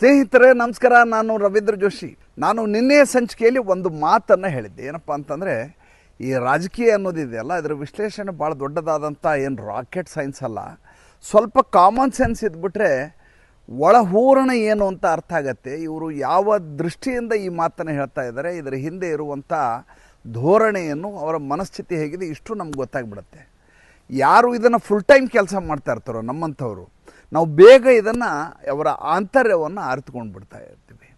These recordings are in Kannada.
ಸ್ನೇಹಿತರೆ, ನಮಸ್ಕಾರ. ನಾನು ರವೀಂದ್ರ ಜೋಶಿ. ನಾನು ನಿನ್ನೆ ಸಂಚಿಕೆಯಲ್ಲಿ ಒಂದು ಮಾತನ್ನು ಹೇಳಿದ್ದೆ. ಏನಪ್ಪ ಅಂತಂದರೆ, ಈ ರಾಜಕೀಯ ಅನ್ನೋದಿದೆಯಲ್ಲ ಅದರ ವಿಶ್ಲೇಷಣೆ ಭಾಳ ದೊಡ್ಡದಾದಂಥ ಏನು ರಾಕೆಟ್ ಸೈನ್ಸ್ ಅಲ್ಲ, ಸ್ವಲ್ಪ ಕಾಮನ್ ಸೆನ್ಸ್ ಇದ್ಬಿಟ್ರೆ ಒಳಹೂರಣ ಏನು ಅಂತ ಅರ್ಥ ಆಗತ್ತೆ. ಇವರು ಯಾವ ದೃಷ್ಟಿಯಿಂದ ಈ ಮಾತನ್ನು ಹೇಳ್ತಾ ಇದ್ದಾರೆ, ಇದರ ಹಿಂದೆ ಇರುವಂಥ ಧೋರಣೆಯನ್ನು, ಅವರ ಮನಸ್ಥಿತಿ ಹೇಗಿದೆ, ಇಷ್ಟು ನಮ್ಗೆ ಗೊತ್ತಾಗ್ಬಿಡುತ್ತೆ. ಯಾರು ಇದನ್ನು ಫುಲ್ ಟೈಮ್ ಕೆಲಸ ಮಾಡ್ತಾ ಇರ್ತಾರೋ ನಮ್ಮಂಥವ್ರು ನಾವು ಬೇಗ ಇದನ್ನು ಅವರ ಆಂತರ್ಯವನ್ನು ಅರಿತುಕೊಂಡು ಬಿಡ್ತಾ ಇರ್ತೀವಿ.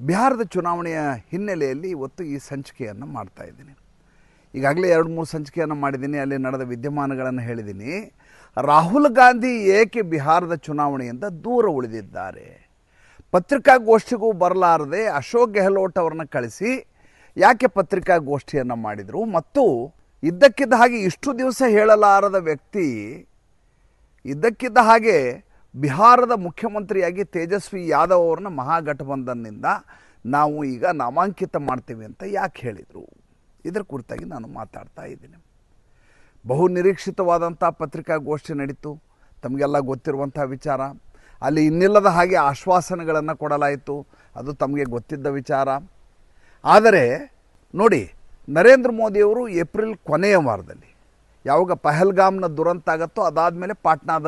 ಬಿಹಾರದ ಚುನಾವಣೆಯ ಹಿನ್ನೆಲೆಯಲ್ಲಿ ಇವತ್ತು ಈ ಸಂಚಿಕೆಯನ್ನು ಮಾಡ್ತಾ ಇದ್ದೀನಿ. ಈಗಾಗಲೇ ಎರಡು ಮೂರು ಸಂಚಿಕೆಯನ್ನು ಮಾಡಿದ್ದೀನಿ, ಅಲ್ಲಿ ನಡೆದ ವಿದ್ಯಮಾನಗಳನ್ನು ಹೇಳಿದ್ದೀನಿ. ರಾಹುಲ್ ಗಾಂಧಿ ಏಕೆ ಬಿಹಾರದ ಚುನಾವಣೆಯಿಂದ ದೂರ ಉಳಿದಿದ್ದಾರೆ. ಪತ್ರಿಕಾಗೋಷ್ಠಿಗೂ ಬರಲಾರದೆ ಅಶೋಕ್ ಗೆಹ್ಲೋಟ್ ಅವರನ್ನು ಕಳಿಸಿ ಯಾಕೆ ಪತ್ರಿಕಾಗೋಷ್ಠಿಯನ್ನು ಮಾಡಿದರು ಮತ್ತು ಇದ್ದಕ್ಕಿದ್ದ ಹಾಗೆ ಇಷ್ಟು ದಿವಸ ಹೇಳಲಾರದ ವ್ಯಕ್ತಿ ಇದ್ದಕ್ಕಿದ್ದ ಹಾಗೆ ಬಿಹಾರದ ಮುಖ್ಯಮಂತ್ರಿಯಾಗಿ ತೇಜಸ್ವಿ ಯಾದವ್ ಅವ್ರನ್ನ ಮಹಾಗಠಬಂಧನ್ನಿಂದ ನಾವು ಈಗ ನಾಮಾಂಕಿತ ಮಾಡ್ತೀವಿ ಅಂತ ಯಾಕೆ ಹೇಳಿದರು? ಇದರ ಕುರಿತಾಗಿ ನಾನು ಮಾತಾಡ್ತಾ ಇದ್ದೀನಿ. ಬಹು ನಿರೀಕ್ಷಿತವಾದಂಥ ಪತ್ರಿಕಾಗೋಷ್ಠಿ ನಡೀತು. ತಮಗೆಲ್ಲ ಗೊತ್ತಿರುವಂಥ ವಿಚಾರ. ಅಲ್ಲಿ ಇನ್ನಿಲ್ಲದ ಹಾಗೆ ಆಶ್ವಾಸನೆಗಳನ್ನು ಕೊಡಲಾಯಿತು. ಅದು ತಮಗೆ ಗೊತ್ತಿದ್ದ ವಿಚಾರ. ಆದರೆ ನೋಡಿ, ನರೇಂದ್ರ ಮೋದಿಯವರು ಏಪ್ರಿಲ್ ಕೊನೆಯ ವಾರದಲ್ಲಿ ಯಾವಾಗ ಪಹಲ್ಗಾಮ್ನ ದುರಂತ ಆಗತ್ತೋ ಅದಾದಮೇಲೆ ಪಾಟ್ನಾದ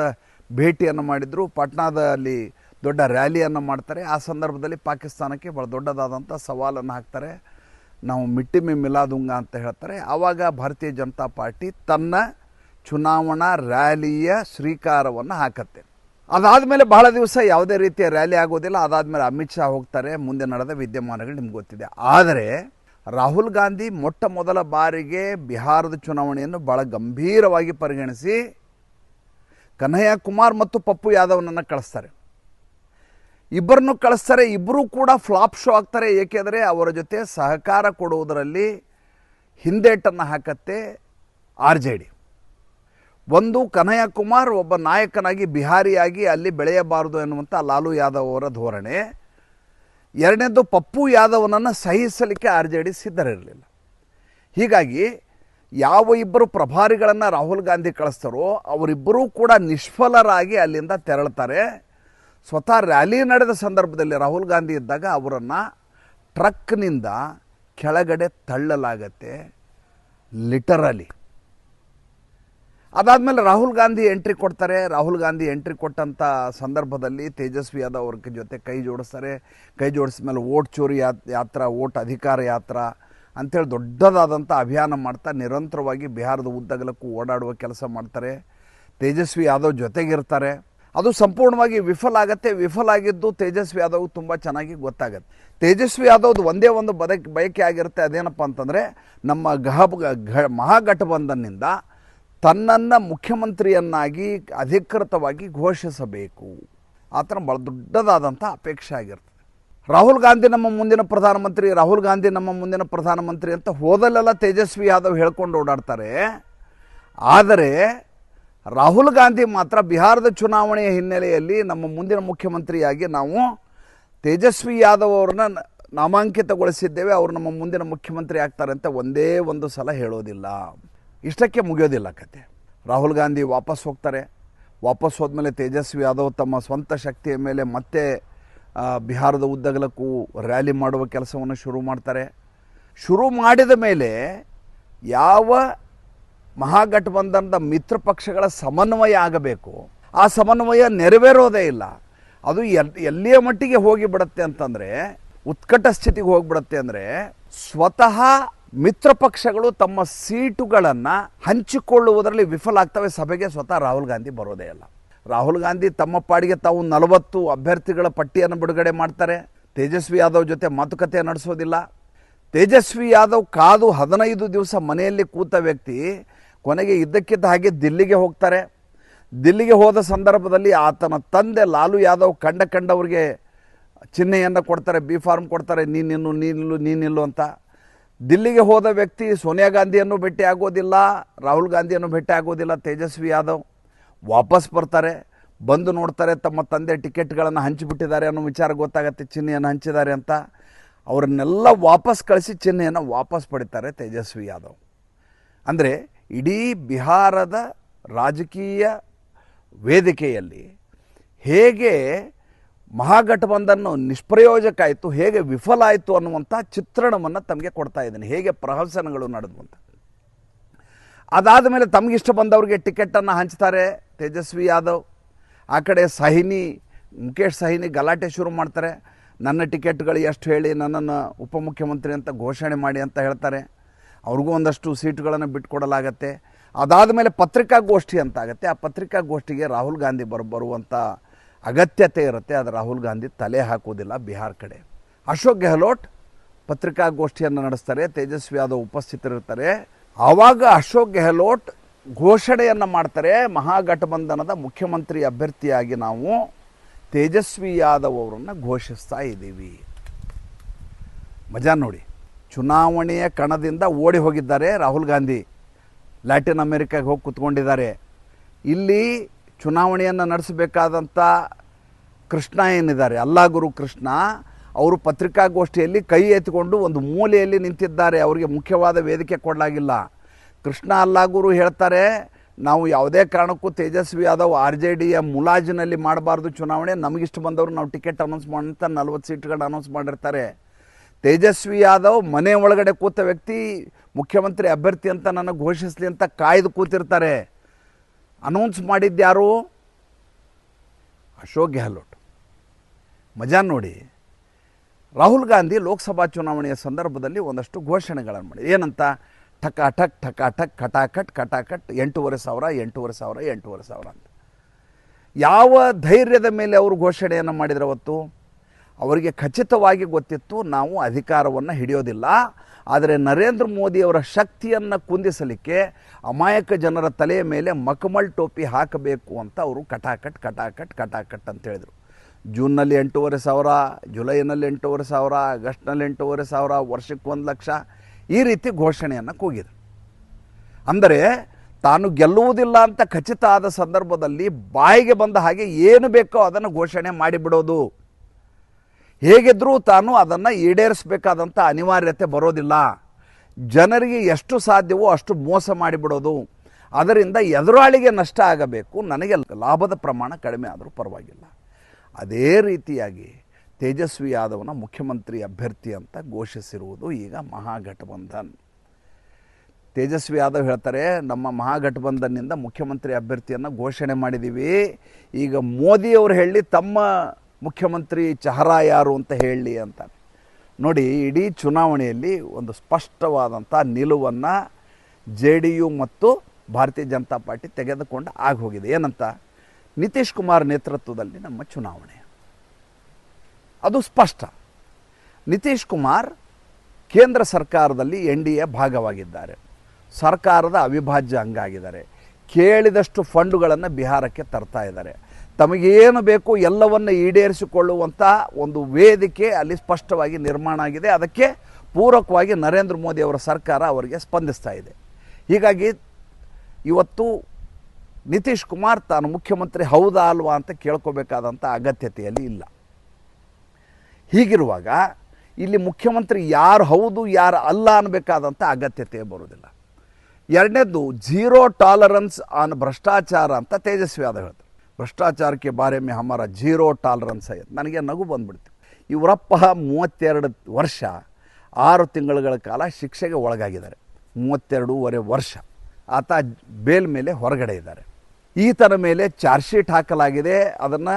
ಭೇಟಿಯನ್ನು ಮಾಡಿದರು. ಪಾಟ್ನಾದಲ್ಲಿ ದೊಡ್ಡ ರ್ಯಾಲಿಯನ್ನು ಮಾಡ್ತಾರೆ. ಆ ಸಂದರ್ಭದಲ್ಲಿ ಪಾಕಿಸ್ತಾನಕ್ಕೆ ಭಾಳ ದೊಡ್ಡದಾದಂಥ ಸವಾಲನ್ನು ಹಾಕ್ತಾರೆ. ನಾವು ಮಿಟ್ಟಿ ಮೇ ಮಿಲಾದುಂಗ ಅಂತ ಹೇಳ್ತಾರೆ. ಆವಾಗ ಭಾರತೀಯ ಜನತಾ ಪಾರ್ಟಿ ತನ್ನ ಚುನಾವಣಾ ರ್ಯಾಲಿಯ ಶ್ರೀಕಾರವನ್ನು ಹಾಕತ್ತೆ. ಅದಾದಮೇಲೆ ಬಹಳ ದಿವಸ ಯಾವುದೇ ರೀತಿಯ ರ್ಯಾಲಿ ಆಗೋದಿಲ್ಲ. ಅದಾದಮೇಲೆ ಅಮಿತ್ ಶಾ ಹೋಗ್ತಾರೆ. ಮುಂದೆ ನಡೆದ ವಿದ್ಯಮಾನಗಳು ನಿಮ್ಗೆ ಗೊತ್ತಿದೆ. ಆದರೆ ರಾಹುಲ್ ಗಾಂಧಿ ಮೊಟ್ಟ ಮೊದಲ ಬಾರಿಗೆ ಬಿಹಾರದ ಚುನಾವಣೆಯನ್ನು ಭಾಳ ಗಂಭೀರವಾಗಿ ಪರಿಗಣಿಸಿ ಕನ್ಹಯ್ಯ ಕುಮಾರ್ ಮತ್ತು ಪಪ್ಪು ಯಾದವ್ನನ್ನು ಕಳಿಸ್ತಾರೆ. ಇಬ್ಬರನ್ನು ಕಳಿಸ್ತಾರೆ ಇಬ್ಬರೂ ಕೂಡ ಫ್ಲಾಪ್ ಶೋ ಆಗ್ತಾರೆ ಏಕೆಂದರೆ ಅವರ ಜೊತೆ ಸಹಕಾರ ಕೊಡುವುದರಲ್ಲಿ ಹಿಂದೇಟನ್ನು ಹಾಕತ್ತೆ ಆರ್ ಜೆ ಡಿ. ಒಂದು, ಕನ್ಹಯ್ಯ ಕುಮಾರ್ ಒಬ್ಬ ನಾಯಕನಾಗಿ ಬಿಹಾರಿಯಾಗಿ ಅಲ್ಲಿ ಬೆಳೆಯಬಾರದು ಎನ್ನುವಂಥ ಲಾಲು ಯಾದವ್ ಅವರ ಧೋರಣೆ. ಎರಡನೇದು ಪಪ್ಪು ಯಾದವನನ್ನು ಸಹಿಸಲಿಕ್ಕೆ ಆರ್ ಜೆ ಡಿ ಸಿದ್ಧರಿರಲಿಲ್ಲ ಹೀಗಾಗಿ ಯಾವ ಇಬ್ಬರು ಪ್ರಭಾರಿಗಳನ್ನು ರಾಹುಲ್ ಗಾಂಧಿ ಕಳಿಸ್ತಾರೋ ಅವರಿಬ್ಬರೂ ಕೂಡ ನಿಷ್ಫಲರಾಗಿ ಅಲ್ಲಿಂದ ತೆರಳ್ತಾರೆ. ಸ್ವತಃ ರ್ಯಾಲಿ ನಡೆದ ಸಂದರ್ಭದಲ್ಲಿ ರಾಹುಲ್ ಗಾಂಧಿ ಇದ್ದಾಗ ಅವರನ್ನು ಟ್ರಕ್ನಿಂದ ಕೆಳಗಡೆ ತಳ್ಳಲಾಗತ್ತೆ. ಲಿಟರಲಿ. ಅದಾದಮೇಲೆ ರಾಹುಲ್ ಗಾಂಧಿ ಎಂಟ್ರಿ ಕೊಡ್ತಾರೆ. ರಾಹುಲ್ ಗಾಂಧಿ ಎಂಟ್ರಿ ಕೊಟ್ಟಂಥ ಸಂದರ್ಭದಲ್ಲಿ ತೇಜಸ್ವಿ ಯಾದವ್ ಅವ್ರ ಜೊತೆ ಕೈ ಜೋಡಿಸ್ತಾರೆ. ಕೈ ಜೋಡಿಸಿದ ಮೇಲೆ ಓಟ್ ಚೋರಿ ಯಾತ್ ಯಾತ್ರ, ಓಟ್ ಅಧಿಕಾರ ಯಾತ್ರ ಅಂಥೇಳಿ ದೊಡ್ಡದಾದಂಥ ಅಭಿಯಾನ ಮಾಡ್ತಾ ನಿರಂತರವಾಗಿ ಬಿಹಾರದ ಉದ್ದಗಲಕ್ಕೂ ಓಡಾಡುವ ಕೆಲಸ ಮಾಡ್ತಾರೆ. ತೇಜಸ್ವಿ ಯಾದವ್ ಜೊತೆಗಿರ್ತಾರೆ. ಅದು ಸಂಪೂರ್ಣವಾಗಿ ವಿಫಲ ಆಗತ್ತೆ. ವಿಫಲ ಆಗಿದ್ದು ತೇಜಸ್ವಿ ಯಾದವ್ ತುಂಬ ಚೆನ್ನಾಗಿ ಗೊತ್ತಾಗತ್ತೆ. ತೇಜಸ್ವಿ ಯಾದವ್ದು ಒಂದೇ ಒಂದು ಬದಕ್, ಬಯಕೆ ಆಗಿರುತ್ತೆ. ಅದೇನಪ್ಪ ಅಂತಂದರೆ ನಮ್ಮ ಗಹ ಘ, ಮಹಾಗಠಬಂಧನ್ನಿಂದ ತನ್ನನ್ನು ಮುಖ್ಯಮಂತ್ರಿಯನ್ನಾಗಿ ಅಧಿಕೃತವಾಗಿ ಘೋಷಿಸಬೇಕು. ಆ ಥರ ಭಾಳ ದೊಡ್ಡದಾದಂಥ ಅಪೇಕ್ಷೆ ಆಗಿರ್ತದೆ. ರಾಹುಲ್ ಗಾಂಧಿ ನಮ್ಮ ಮುಂದಿನ ಪ್ರಧಾನಮಂತ್ರಿ, ರಾಹುಲ್ ಗಾಂಧಿ ನಮ್ಮ ಮುಂದಿನ ಪ್ರಧಾನಮಂತ್ರಿ ಅಂತ ಹೋದಲ್ಲೆಲ್ಲ ತೇಜಸ್ವಿ ಯಾದವ್ ಹೇಳ್ಕೊಂಡು ಓಡಾಡ್ತಾರೆ. ಆದರೆ ರಾಹುಲ್ ಗಾಂಧಿ ಮಾತ್ರ ಬಿಹಾರದ ಚುನಾವಣೆಯ ಹಿನ್ನೆಲೆಯಲ್ಲಿ ನಮ್ಮ ಮುಂದಿನ ಮುಖ್ಯಮಂತ್ರಿಯಾಗಿ ನಾವು ತೇಜಸ್ವಿ ಯಾದವ್ ಅವ್ರನ್ನ ನಾಮಾಂಕಿತಗೊಳಿಸಿದ್ದೇವೆ. ಅವರು ನಮ್ಮ ಮುಂದಿನ ಮುಖ್ಯಮಂತ್ರಿ ಆಗ್ತಾರೆ ಅಂತ ಒಂದೇ ಒಂದು ಸಲ ಹೇಳೋದಿಲ್ಲ. ಇಷ್ಟಕ್ಕೆ ಮುಗಿಯೋದಿಲ್ಲ ಕತೆ. ರಾಹುಲ್ ಗಾಂಧಿ ವಾಪಸ್ ಹೋಗ್ತಾರೆ. ವಾಪಸ್ ಹೋದ್ಮೇಲೆ ತೇಜಸ್ವಿ ಯಾದವ್ ತಮ್ಮ ಸ್ವಂತ ಶಕ್ತಿಯ ಮೇಲೆ ಮತ್ತೆ ಬಿಹಾರದ ಉದ್ದಗಲಕ್ಕೂ ರ್ಯಾಲಿ ಮಾಡುವ ಕೆಲಸವನ್ನು ಶುರು ಮಾಡ್ತಾರೆ. ಶುರು ಮಾಡಿದ ಮೇಲೆ ಯಾವ ಮಹಾಗಠಬಂಧನದ ಮಿತ್ರ ಪಕ್ಷಗಳ ಸಮನ್ವಯ ಆಗಬೇಕು? ಆ ಸಮನ್ವಯ ನೆರವೇರೋದೇ ಇಲ್ಲ. ಅದು ಎಲ್, ಎಲ್ಲಿಯ ಮಟ್ಟಿಗೆ ಹೋಗಿಬಿಡತ್ತೆ ಅಂತಂದರೆ, ಉತ್ಕಟ ಸ್ಥಿತಿಗೆ ಹೋಗಿಬಿಡತ್ತೆ ಅಂದರೆ, ಸ್ವತಃ ಮಿತ್ರ ಪಕ್ಷಗಳು ತಮ್ಮ ಸೀಟುಗಳನ್ನು ಹಂಚಿಕೊಳ್ಳುವುದರಲ್ಲಿ ವಿಫಲ ಆಗ್ತವೆ. ಸಭೆಗೆ ಸ್ವತಃ ರಾಹುಲ್ ಗಾಂಧಿ ಬರೋದೇ ಇಲ್ಲ ರಾಹುಲ್ ಗಾಂಧಿ ತಮ್ಮ ಪಾಡಿಗೆ ತಾವು ನಲವತ್ತು ಅಭ್ಯರ್ಥಿಗಳ ಪಟ್ಟಿಯನ್ನು ಬಿಡುಗಡೆ ಮಾಡ್ತಾರೆ. ತೇಜಸ್ವಿ ಯಾದವ್ ಜೊತೆ ಮಾತುಕತೆ ನಡೆಸೋದಿಲ್ಲ. ತೇಜಸ್ವಿ ಯಾದವ್ ಕಾದು ಹದಿನೈದು ದಿವಸ ಮನೆಯಲ್ಲಿ ಕೂತ ವ್ಯಕ್ತಿ ಕೊನೆಗೆ ಇದ್ದಕ್ಕಿದ್ದ ಹಾಗೆ ದಿಲ್ಲಿಗೆ ಹೋಗ್ತಾರೆ. ದಿಲ್ಲಿಗೆ ಹೋದ ಸಂದರ್ಭದಲ್ಲಿ ಆತನ ತಂದೆ ಲಾಲು ಯಾದವ್ ಕಂಡ ಕಂಡವ್ರಿಗೆ ಚಿಹ್ನೆಯನ್ನು ಕೊಡ್ತಾರೆ, ಬಿ ಫಾರ್ಮ್ ಕೊಡ್ತಾರೆ ನೀನಿಲ್ಲು ನೀನಿಲ್ಲು ನೀನಿಲ್ಲು ಅಂತ. ದಿಲ್ಲಿಗೆ ಹೋದ ವ್ಯಕ್ತಿ ಸೋನಿಯಾ ಗಾಂಧಿಯನ್ನು ಭೇಟಿ ಆಗೋದಿಲ್ಲ, ರಾಹುಲ್ ಗಾಂಧಿಯನ್ನು ಭೇಟಿ ಆಗೋದಿಲ್ಲ, ತೇಜಸ್ವಿ ಯಾದವ್ ವಾಪಸ್ ಬರ್ತಾರೆ, ಬಂದು ನೋಡ್ತಾರೆ, ತಮ್ಮ ತಂದೆ ಟಿಕೆಟ್ಗಳನ್ನು ಹಂಚಿಬಿಟ್ಟಿದ್ದಾರೆ ಅನ್ನೋ ವಿಚಾರ ಗೊತ್ತಾಗತ್ತೆ, ಚಿಹ್ನೆಯನ್ನು ಹಂಚಿದ್ದಾರೆ ಅಂತ. ಅವರನ್ನೆಲ್ಲ ವಾಪಸ್ ಕಳಿಸಿ ಚಿಹ್ನೆಯನ್ನು ವಾಪಸ್ ಪಡಿತಾರೆ ತೇಜಸ್ವಿ ಯಾದವ್. ಅಂದರೆ ಇಡೀ ಬಿಹಾರದ ರಾಜಕೀಯ ವೇದಿಕೆಯಲ್ಲಿ ಹೇಗೆ ಮಹಾಗಠಬಂಧನ್ ನಿಷ್ಪ್ರಯೋಜಕ ಆಯಿತು, ಹೇಗೆ ವಿಫಲ ಆಯಿತು ಅನ್ನುವಂಥ ಚಿತ್ರಣವನ್ನು ತಮಗೆ ಕೊಡ್ತಾ ಇದ್ದೀನಿ. ಹೇಗೆ ಪ್ರಹಸನಗಳು ನಡೆದು ಅಂತ ಅದಾದ ಮೇಲೆ ತಮಗಿಷ್ಟ ಬಂದವ್ರಿಗೆ ಟಿಕೆಟನ್ನು ಹಂಚ್ತಾರೆ ತೇಜಸ್ವಿ ಯಾದವ್. ಆ ಕಡೆ ಸಹಿನಿ ಮುಖೇಶ್ ಸಹಿನಿ ಗಲಾಟೆ ಶುರು ಮಾಡ್ತಾರೆ. ನನ್ನ ಟಿಕೆಟ್ಗಳು ಎಷ್ಟು ಹೇಳಿ ನನ್ನನ್ನು ಉಪಮುಖ್ಯಮಂತ್ರಿ ಅಂತ ಘೋಷಣೆ ಮಾಡಿ ಅಂತ ಹೇಳ್ತಾರೆ. ಅವ್ರಿಗೂ ಒಂದಷ್ಟು ಸೀಟುಗಳನ್ನು ಬಿಟ್ಕೊಡಲಾಗತ್ತೆ. ಅದಾದ ಮೇಲೆ ಪತ್ರಿಕಾಗೋಷ್ಠಿ ಅಂತ ಆಗುತ್ತೆ. ಆ ಪತ್ರಿಕಾಗೋಷ್ಠಿಗೆ ರಾಹುಲ್ ಗಾಂಧಿ ಬರ್ ಬರುವಂಥ ಅಗತ್ಯತೆ ಇರುತ್ತೆ, ಆದರೆ ರಾಹುಲ್ ಗಾಂಧಿ ತಲೆ ಹಾಕೋದಿಲ್ಲ ಬಿಹಾರ್ ಕಡೆ. ಅಶೋಕ್ ಗೆಹ್ಲೋಟ್ ಪತ್ರಿಕಾಗೋಷ್ಠಿಯನ್ನು ನಡೆಸ್ತಾರೆ, ತೇಜಸ್ವಿ ಯಾದವ್ ಉಪಸ್ಥಿತರಿರ್ತಾರೆ. ಆವಾಗ ಅಶೋಕ್ ಗೆಹ್ಲೋಟ್ ಘೋಷಣೆಯನ್ನು ಮಾಡ್ತಾರೆ, ಮಹಾಗಠಬಂಧನದ ಮುಖ್ಯಮಂತ್ರಿ ಅಭ್ಯರ್ಥಿಯಾಗಿ ನಾವು ತೇಜಸ್ವಿ ಯಾದವ್ ಅವರನ್ನು ಘೋಷಿಸ್ತಾ ಇದ್ದೀವಿ. ಮಜಾ ನೋಡಿ, ಚುನಾವಣೆಯ ಕಣದಿಂದ ಓಡಿ ಹೋಗಿದ್ದಾರೆ ರಾಹುಲ್ ಗಾಂಧಿ. ಲ್ಯಾಟಿನ್ ಅಮೆರಿಕಾಗೆ ಹೋಗಿ ಕೂತ್ಕೊಂಡಿದ್ದಾರೆ. ಇಲ್ಲಿ ಚುನಾವಣೆಯನ್ನು ನಡೆಸಬೇಕಾದಂಥ ಕೃಷ್ಣ ಏನಿದ್ದಾರೆ? ಅಲ್ಲಾ ಗುರು ಕೃಷ್ಣ, ಅವರು ಪತ್ರಿಕಾಗೋಷ್ಠಿಯಲ್ಲಿ ಕೈ ಎತ್ತಿಕೊಂಡು ಒಂದು ಮೂಲೆಯಲ್ಲಿ ನಿಂತಿದ್ದಾರೆ. ಅವರಿಗೆ ಮುಖ್ಯವಾದ ವೇದಿಕೆ ಕೊಡಲಾಗಿಲ್ಲ. ಕೃಷ್ಣ ಅಲ್ಲಾಗುರು ಹೇಳ್ತಾರೆ, ನಾವು ಯಾವುದೇ ಕಾರಣಕ್ಕೂ ತೇಜಸ್ವಿ ಯಾದವ್ ಆರ್ ಜೆ ಡಿಯ ಮುಲಾಜಿನಲ್ಲಿ ಮಾಡಬಾರ್ದು ಚುನಾವಣೆ. ನಮಗಿಷ್ಟು ಬಂದವರು ನಾವು ಟಿಕೆಟ್ ಅನೌನ್ಸ್ ಮಾಡಂತ ನಲ್ವತ್ತು ಸೀಟ್ಗಳನ್ನ ಅನೌನ್ಸ್ ಮಾಡಿರ್ತಾರೆ. ತೇಜಸ್ವಿ ಯಾದವ್ ಮನೆ ಒಳಗಡೆ ಕೂತ ವ್ಯಕ್ತಿ, ಮುಖ್ಯಮಂತ್ರಿ ಅಭ್ಯರ್ಥಿ ಅಂತ ನನಗೆ ಘೋಷಿಸಲಿ ಅಂತ ಕಾಯ್ದು ಕೂತಿರ್ತಾರೆ. ಅನೌನ್ಸ್ ಮಾಡಿದ್ದ್ಯಾರು ಅಶೋಕ್ ಗೆಹ್ಲೋಟ್. ಮಜಾ ನೋಡಿ. ರಾಹುಲ್ ಗಾಂಧಿ ಲೋಕಸಭಾ ಚುನಾವಣೆಯ ಸಂದರ್ಭದಲ್ಲಿ ಒಂದಷ್ಟು ಘೋಷಣೆಗಳನ್ನು ಮಾಡಿ ಏನಂತ? ಠಕಾಠಕ್ ಠಕಾಠಕ್ ಕಟಾಕಟ್ ಕಟಾಕಟ್ ಎಂಟೂವರೆ ಸಾವಿರ ಎಂಟೂವರೆ ಸಾವಿರ ಎಂಟೂವರೆ ಸಾವಿರ ಅಂತ. ಯಾವ ಧೈರ್ಯದ ಮೇಲೆ ಅವರು ಘೋಷಣೆಯನ್ನು ಮಾಡಿದ್ರು ಅವತ್ತು? ಅವರಿಗೆ ಖಚಿತವಾಗಿ ಗೊತ್ತಿತ್ತು, ನಾವು ಅಧಿಕಾರವನ್ನು ಹಿಡಿಯೋದಿಲ್ಲ. ಆದರೆ ನರೇಂದ್ರ ಮೋದಿಯವರ ಶಕ್ತಿಯನ್ನು ಕುಂದಿಸಲಿಕ್ಕೆ ಅಮಾಯಕ ಜನರ ತಲೆಯ ಮೇಲೆ ಮಕಮಲ್ ಟೋಪಿ ಹಾಕಬೇಕು ಅಂತ ಅವರು ಕಟಾಕಟ್ ಕಟಾಕಟ್ ಕಟಾಕಟ್ ಅಂತ ಹೇಳಿದರು. ಜೂನ್ನಲ್ಲಿ ಎಂಟೂವರೆ ಸಾವಿರ, ಜುಲೈನಲ್ಲಿ ಎಂಟೂವರೆ ಸಾವಿರ, ಆಗಸ್ಟ್ನಲ್ಲಿ ಎಂಟೂವರೆ ಸಾವಿರ, ವರ್ಷಕ್ಕೆ ಒಂದು ಲಕ್ಷ ಈ ರೀತಿ ಘೋಷಣೆಯನ್ನು ಕೂಗಿದರು. ಅಂದರೆ ತಾನು ಗೆಲ್ಲುವುದಿಲ್ಲ ಅಂತ ಖಚಿತ ಆದ ಸಂದರ್ಭದಲ್ಲಿ ಬಾಯಿಗೆ ಬಂದ ಹಾಗೆ ಏನು ಬೇಕೋ ಅದನ್ನು ಘೋಷಣೆ ಮಾಡಿಬಿಡೋದು. ಹೇಗಿದ್ರೂ ತಾನು ಅದನ್ನು ಈಡೇರಿಸಬೇಕಾದಂಥ ಅನಿವಾರ್ಯತೆ ಬರೋದಿಲ್ಲ. ಜನರಿಗೆ ಎಷ್ಟು ಸಾಧ್ಯವೋ ಅಷ್ಟು ಮೋಸ ಮಾಡಿಬಿಡೋದು. ಅದರಿಂದ ಎದುರಾಳಿಗೆ ನಷ್ಟ ಆಗಬೇಕು. ನನಗೆ ಲಾಭದ ಪ್ರಮಾಣ ಕಡಿಮೆ ಆದರೂ ಪರವಾಗಿಲ್ಲ. ಅದೇ ರೀತಿಯಾಗಿ ತೇಜಸ್ವಿ ಯಾದವ್ನ ಮುಖ್ಯಮಂತ್ರಿ ಅಭ್ಯರ್ಥಿ ಅಂತ ಘೋಷಿಸಿರುವುದು ಈಗ ಮಹಾಘಟಬಂಧನ್ ತೇಜಸ್ವಿ ಯಾದವ್ ಹೇಳ್ತಾರೆ, ನಮ್ಮ ಮಹಾಗಠಬಂಧನ್ನಿಂದ ಮುಖ್ಯಮಂತ್ರಿ ಅಭ್ಯರ್ಥಿಯನ್ನು ಘೋಷಣೆ ಮಾಡಿದ್ದೀವಿ ಈಗ ಮೋದಿಯವರು ಹೇಳಿ ತಮ್ಮ ಮುಖ್ಯಮಂತ್ರಿ ಚಹರಾ ಯಾರು ಅಂತ ಹೇಳಿ ಅಂತ ನೋಡಿ, ಇಡೀ ಚುನಾವಣೆಯಲ್ಲಿ ಒಂದು ಸ್ಪಷ್ಟವಾದಂಥ ನಿಲುವನ್ನು ಜೆ ಡಿ ಯು ಮತ್ತು ಭಾರತೀಯ ಜನತಾ ಪಾರ್ಟಿ ತೆಗೆದುಕೊಂಡು ಆಗೋಗಿದೆ ಏನಂತ? ನಿತೀಶ್ ಕುಮಾರ್ ನೇತೃತ್ವದಲ್ಲಿ ನಮ್ಮ ಚುನಾವಣೆ. ಅದು ಸ್ಪಷ್ಟ. ನಿತೀಶ್ ಕುಮಾರ್ ಕೇಂದ್ರ ಸರ್ಕಾರದಲ್ಲಿ ಎನ್ ಡಿ ಎ ಭಾಗವಾಗಿದ್ದಾರೆ. ಸರ್ಕಾರದ ಅವಿಭಾಜ್ಯ ಅಂಗ ಆಗಿದ್ದಾರೆ ಕೇಳಿದಷ್ಟು ಫಂಡುಗಳನ್ನು ಬಿಹಾರಕ್ಕೆ ತರ್ತಾ ಇದ್ದಾರೆ. ತಮಗೇನು ಬೇಕು ಎಲ್ಲವನ್ನು ಈಡೇರಿಸಿಕೊಳ್ಳುವಂಥ ಒಂದು ವೇದಿಕೆ ಅಲ್ಲಿ ಸ್ಪಷ್ಟವಾಗಿ ನಿರ್ಮಾಣ ಆಗಿದೆ. ಅದಕ್ಕೆ ಪೂರಕವಾಗಿ ನರೇಂದ್ರ ಮೋದಿ ಅವರ ಸರ್ಕಾರ ಅವರಿಗೆ ಸ್ಪಂದಿಸ್ತಾ ಇದೆ. ಹೀಗಾಗಿ ಇವತ್ತು ನಿತೀಶ್ ಕುಮಾರ್ ತಾನು ಮುಖ್ಯಮಂತ್ರಿ ಹೌದಾ ಅಲ್ವಾ ಅಂತ ಕೇಳ್ಕೋಬೇಕಾದಂಥ ಅಗತ್ಯತೆಯಲ್ಲಿ ಇಲ್ಲ. ಹೀಗಿರುವಾಗ ಇಲ್ಲಿ ಮುಖ್ಯಮಂತ್ರಿ ಯಾರು ಹೌದು, ಯಾರು ಅಲ್ಲ ಅನ್ನಬೇಕಾದಂಥ ಅಗತ್ಯತೆ ಬರೋದಿಲ್ಲ ಎರಡನೇದು ಜೀರೋ ಟಾಲರೆನ್ಸ್ ಆನ್ ಭ್ರಷ್ಟಾಚಾರ ಅಂತ ತೇಜಸ್ವಿ ಯಾದವ್ ಹೇಳ್ತಾರೆ. ಭ್ರಷ್ಟಾಚಾರಕ್ಕೆ ಬಾರೆ ಮೇ ಹಮಾರ ಜೀರೋ ಟಾಲರೆನ್ಸ್ ಆಯ್ತು. ನನಗೆ ನಗು ಬಂದ್ಬಿಡ್ತು. ಇವರಪ್ಪ ಮೂವತ್ತೆರಡು ವರ್ಷ ಆರು ತಿಂಗಳುಗಳ ಕಾಲ ಶಿಕ್ಷೆಗೆ ಒಳಗಾಗಿದ್ದಾರೆ. ಮೂವತ್ತೆರಡೂವರೆ ವರ್ಷ ಆತ ಬೇಲ್ ಮೇಲೆ ಹೊರಗಡೆ ಇದ್ದಾರೆ. ಈತನ ಮೇಲೆ ಚಾರ್ಜ್ ಶೀಟ್ ಹಾಕಲಾಗಿದೆ. ಅದನ್ನು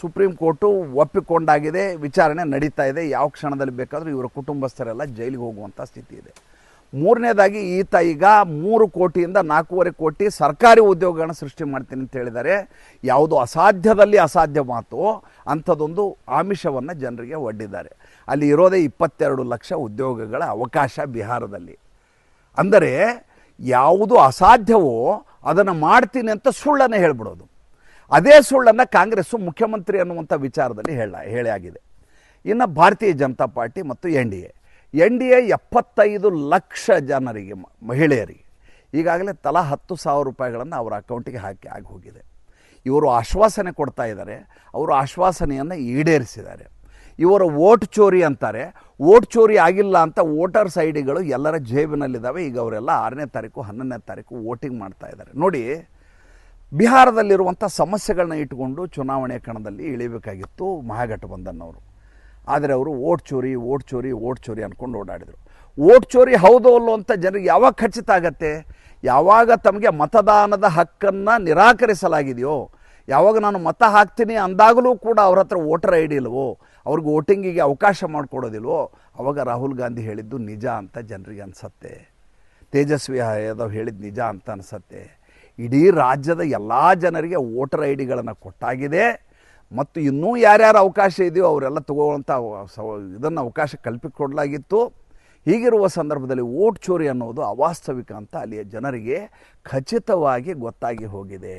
ಸುಪ್ರೀಂ ಕೋರ್ಟು ಒಪ್ಪಿಕೊಂಡಾಗಿದೆ. ವಿಚಾರಣೆ ನಡೀತಾ ಇದೆ. ಯಾವ ಕ್ಷಣದಲ್ಲಿ ಬೇಕಾದರೂ ಇವರ ಕುಟುಂಬಸ್ಥರೆಲ್ಲ ಜೈಲಿಗೆ ಹೋಗುವಂಥ ಸ್ಥಿತಿ ಇದೆ. ಮೂರನೇದಾಗಿ ಈತ ಈಗ ಮೂರು ಕೋಟಿಯಿಂದ ನಾಲ್ಕೂವರೆ ಕೋಟಿ ಸರ್ಕಾರಿ ಉದ್ಯೋಗಗಳನ್ನು ಸೃಷ್ಟಿ ಮಾಡ್ತೀನಿ ಅಂತ ಹೇಳಿದ್ದಾರೆ. ಯಾವುದು ಅಸಾಧ್ಯದಲ್ಲಿ ಅಸಾಧ್ಯ ಮಾತು, ಅಂಥದ್ದೊಂದು ಆಮಿಷವನ್ನು ಜನರಿಗೆ ಒಡ್ಡಿದ್ದಾರೆ. ಅಲ್ಲಿ ಇರೋದೇ ಇಪ್ಪತ್ತೆರಡು ಲಕ್ಷ ಉದ್ಯೋಗಗಳ ಅವಕಾಶ ಬಿಹಾರದಲ್ಲಿ. ಅಂದರೆ ಯಾವುದು ಅಸಾಧ್ಯವೋ ಅದನ್ನು ಮಾಡ್ತೀನಿ ಅಂತ ಸುಳ್ಳನ್ನು ಹೇಳ್ಬಿಡೋದು. ಅದೇ ಸುಳ್ಳನ್ನು ಕಾಂಗ್ರೆಸ್ಸು ಮುಖ್ಯಮಂತ್ರಿ ಅನ್ನುವಂಥ ವಿಚಾರದಲ್ಲಿ ಹೇಳ ಹೇಳಿ ಆಗಿದೆ ಇನ್ನು ಭಾರತೀಯ ಜನತಾ ಪಾರ್ಟಿ ಮತ್ತು N D A. N D A ಎಪ್ಪತ್ತೈದು ಲಕ್ಷ ಜನರಿಗೆ, ಮಹಿಳೆಯರಿಗೆ ಈಗಾಗಲೇ ತಲಾ ಹತ್ತು ಸಾವಿರ ರೂಪಾಯಿಗಳನ್ನು ಅವರ ಅಕೌಂಟಿಗೆ ಹಾಕಿ ಆಗಿ ಹೋಗಿದೆ. ಇವರು ಆಶ್ವಾಸನೆ ಕೊಡ್ತಾ ಇದ್ದಾರೆ. ಅವರು ಆಶ್ವಾಸನೆಯನ್ನು ಈಡೇರಿಸಿದ್ದಾರೆ. ಇವರ ವೋಟ್ ಚೋರಿ ಅಂತಾರೆ. ವೋಟ್ ಚೋರಿ ಆಗಿಲ್ಲ ಅಂತ ವೋಟರ್ಸ್ ಐ ಡಿಗಳು ಎಲ್ಲರ ಜೇಬಿನಲ್ಲಿದ್ದಾವೆ. ಈಗ ಅವರೆಲ್ಲ ಆರನೇ ತಾರೀಕು, ಹನ್ನೊಂದನೇ ತಾರೀಕು ವೋಟಿಂಗ್ ಮಾಡ್ತಾ ಇದ್ದಾರೆ. ನೋಡಿ, ಬಿಹಾರದಲ್ಲಿರುವಂಥ ಸಮಸ್ಯೆಗಳನ್ನ ಇಟ್ಕೊಂಡು ಚುನಾವಣೆ ಕಣದಲ್ಲಿ ಇಳಿಬೇಕಾಗಿತ್ತು ಮಹಾಗಠಬಂಧನ್ ಅವರು. ಆದರೆ ಅವರು ಓಟ್ ಚೋರಿ ಓಟ್ ಚೋರಿ ಓಟ್ ಚೋರಿ ಅಂದ್ಕೊಂಡು ಓಡಾಡಿದರು. ಓಟ್ ಚೋರಿ ಹೌದೋ ಅಲ್ಲೋ ಅಂತ ಜನರಿಗೆ ಯಾವಾಗ ಖಚಿತ ಆಗತ್ತೆ? ಯಾವಾಗ ತಮಗೆ ಮತದಾನದ ಹಕ್ಕನ್ನು ನಿರಾಕರಿಸಲಾಗಿದೆಯೋ, ಯಾವಾಗ ನಾನು ಮತ ಹಾಕ್ತೀನಿ ಅಂದಾಗಲೂ ಕೂಡ ಅವ್ರ ಹತ್ರ ವೋಟರ್ ಐ ಡಿ ಇಲ್ವೋ, ಅವ್ರಿಗೆ ವೋಟಿಂಗಿಗೆ ಅವಕಾಶ ಮಾಡಿಕೊಡೋದಿಲ್ವೋ, ಅವಾಗ ರಾಹುಲ್ ಗಾಂಧಿ ಹೇಳಿದ್ದು ನಿಜ ಅಂತ ಜನರಿಗೆ ಅನಿಸತ್ತೆ. ತೇಜಸ್ವಿ ಯಾದವ್ ಹೇಳಿದ್ದು ನಿಜ ಅಂತ ಅನಿಸತ್ತೆ. ಇಡೀ ರಾಜ್ಯದ ಎಲ್ಲ ಜನರಿಗೆ ವೋಟರ್ ಐ ಡಿಗಳನ್ನು ಕೊಟ್ಟಾಗಿದೆ. ಮತ್ತು ಇನ್ನೂ ಯಾರ್ಯಾರು ಅವಕಾಶ ಇದೆಯೋ ಅವರೆಲ್ಲ ತಗೊಳ್ಳೋಂಥ ಇದನ್ನು ಅವಕಾಶ ಕಲ್ಪಿಕೊಡಲಾಗಿತ್ತು. ಹೀಗಿರುವ ಸಂದರ್ಭದಲ್ಲಿ ಓಟ್ ಚೋರಿ ಅನ್ನೋದು ಅವಾಸ್ತವಿಕ ಅಂತ ಅಲ್ಲಿಯ ಜನರಿಗೆ ಖಚಿತವಾಗಿ ಗೊತ್ತಾಗಿ ಹೋಗಿದೆ.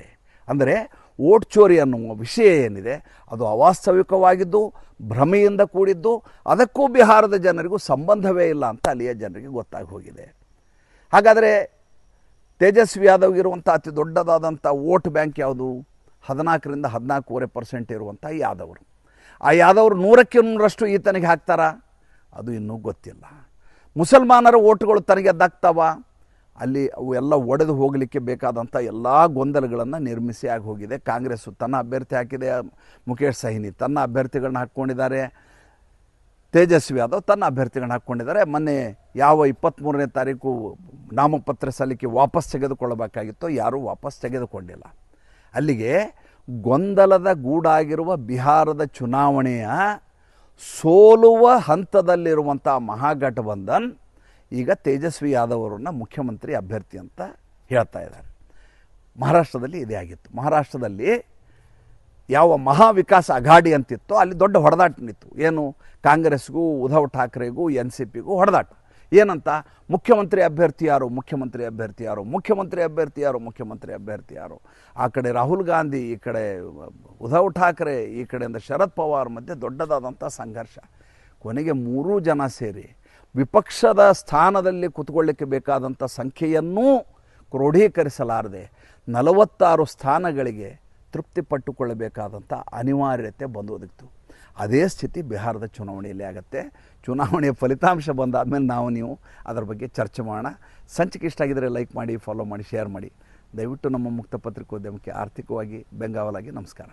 ಅಂದರೆ ಓಟ್ ಚೋರಿ ಅನ್ನುವ ವಿಷಯ ಏನಿದೆ, ಅದು ಅವಾಸ್ತವಿಕವಾಗಿದ್ದು, ಭ್ರಮೆಯಿಂದ ಕೂಡಿದ್ದು, ಅದಕ್ಕೂ ಬಿಹಾರದ ಜನರಿಗೂ ಸಂಬಂಧವೇ ಇಲ್ಲ ಅಂತ ಅಲ್ಲಿಯ ಜನರಿಗೆ ಗೊತ್ತಾಗಿ ಹೋಗಿದೆ. ಹಾಗಾದರೆ ತೇಜಸ್ವಿ ಯಾದವ್ಗಿರುವಂಥ ಅತಿ ದೊಡ್ಡದಾದಂಥ ವೋಟ್ ಬ್ಯಾಂಕ್ ಯಾವುದು? ಹದಿನಾಲ್ಕರಿಂದ ಹದಿನಾಲ್ಕೂವರೆ ಪರ್ಸೆಂಟ್ ಇರುವಂಥ ಯಾದವರು. ಆ ಯಾದವರು ನೂರಕ್ಕೆ ನೂರಷ್ಟು ಈತನಿಗೆ ಹಾಕ್ತಾರಾ? ಅದು ಇನ್ನೂ ಗೊತ್ತಿಲ್ಲ. ಮುಸಲ್ಮಾನರ ಓಟುಗಳು ತನಗೆ ದಕ್ತಾವ ಅಲ್ಲಿ ಅವು ಎಲ್ಲ ಒಡೆದು ಹೋಗಲಿಕ್ಕೆ ಬೇಕಾದಂಥ ಎಲ್ಲ ಗೊಂದಲಗಳನ್ನು ನಿರ್ಮಿಸಿ ಆಗಿ ಹೋಗಿದೆ. ಕಾಂಗ್ರೆಸ್ ತನ್ನ ಅಭ್ಯರ್ಥಿ ಹಾಕಿದೆ ಮುಖೇಶ್ ಸಹಿನಿ ತನ್ನ ಅಭ್ಯರ್ಥಿಗಳನ್ನ ಹಾಕ್ಕೊಂಡಿದ್ದಾರೆ. ತೇಜಸ್ವಿ ಯಾದವ್ ತನ್ನ ಅಭ್ಯರ್ಥಿಗಳನ್ನ ಹಾಕ್ಕೊಂಡಿದ್ದಾರೆ. ಮೊನ್ನೆ ಯಾವ ಇಪ್ಪತ್ತ್ಮೂರನೇ ತಾರೀಕು ನಾಮಪತ್ರ ಸಲ್ಲಿಕೆ ವಾಪಸ್ ತೆಗೆದುಕೊಳ್ಳಬೇಕಾಗಿತ್ತೋ ಯಾರೂ ವಾಪಸ್ ತೆಗೆದುಕೊಂಡಿಲ್ಲ. ಅಲ್ಲಿಗೆ ಗೊಂದಲದ ಗೂಡಾಗಿರುವ ಬಿಹಾರದ ಚುನಾವಣೆಯ ಸೋಲುವ ಹಂತದಲ್ಲಿರುವಂಥ ಮಹಾಗಠಬಂಧನ್ ಈಗ ತೇಜಸ್ವಿ ಯಾದವ್ ಮುಖ್ಯಮಂತ್ರಿ ಅಭ್ಯರ್ಥಿ ಅಂತ ಹೇಳ್ತಾ ಇದ್ದಾರೆ. ಮಹಾರಾಷ್ಟ್ರದಲ್ಲಿ ಇದೇ ಆಗಿತ್ತು. ಮಹಾರಾಷ್ಟ್ರದಲ್ಲಿ ಯಾವ ಮಹಾ ವಿಕಾಸ್ ಅಘಾಡಿ ಅಂತಿತ್ತೋ ಅಲ್ಲಿ ದೊಡ್ಡ ಹೊಡೆದಾಟ ನಿಂತು ಏನು ಕಾಂಗ್ರೆಸ್ಗೂ ಉದ್ಧವ್ ಠಾಕ್ರೆಗೂ ಎನ್ ಸಿ ಪಿಗೂ ಹೊಡೆದಾಟ ಏನಂತ? ಮುಖ್ಯಮಂತ್ರಿ ಅಭ್ಯರ್ಥಿ ಯಾರು? ಮುಖ್ಯಮಂತ್ರಿ ಅಭ್ಯರ್ಥಿ ಯಾರು? ಮುಖ್ಯಮಂತ್ರಿ ಅಭ್ಯರ್ಥಿ ಯಾರು? ಮುಖ್ಯಮಂತ್ರಿ ಅಭ್ಯರ್ಥಿ ಯಾರು? ಆ ಕಡೆ ರಾಹುಲ್ ಗಾಂಧಿ, ಈ ಕಡೆ ಉದ್ಧವ್ ಠಾಕ್ರೆ, ಈ ಕಡೆಯಿಂದ ಶರದ್ ಪವಾರ್ ಮಧ್ಯೆ ದೊಡ್ಡದಾದಂಥ ಸಂಘರ್ಷ. ಕೊನೆಗೆ ಮೂರೂ ಜನ ಸೇರಿ ವಿಪಕ್ಷದ ಸ್ಥಾನದಲ್ಲಿ ಕೂತ್ಕೊಳ್ಳಿಕ್ಕೆ ಬೇಕಾದಂಥ ಸಂಖ್ಯೆಯನ್ನೂ ಕ್ರೋಢೀಕರಿಸಲಾರದೆ ನಲವತ್ತಾರು ಸ್ಥಾನಗಳಿಗೆ ತೃಪ್ತಿಪಟ್ಟುಕೊಳ್ಳಬೇಕಾದಂಥ ಅನಿವಾರ್ಯತೆ ಬಂದೋದಿತ್ತು ಅದೇ ಸ್ಥಿತಿ ಬಿಹಾರದ ಚುನಾವಣೆಯಲ್ಲಿ ಆಗುತ್ತೆ. ಚುನಾವಣೆಯ ಫಲಿತಾಂಶ ಬಂದಾದಮೇಲೆ ನಾವು ನೀವು ಅದರ ಬಗ್ಗೆ ಚರ್ಚೆ ಮಾಡೋಣ. ಸಂಚಿಕೆ ಇಷ್ಟ ಆಗಿದರೆ ಲೈಕ್ ಮಾಡಿ ಫಾಲೋ ಮಾಡಿ ಶೇರ್ ಮಾಡಿ. ದಯವಿಟ್ಟು ನಮ್ಮ ಮುಕ್ತ ಪತ್ರಿಕೋದ್ಯಮಕ್ಕೆ ಆರ್ಥಿಕವಾಗಿ ಬೆಂಗಾವಲಾಗಿ ನಮಸ್ಕಾರ.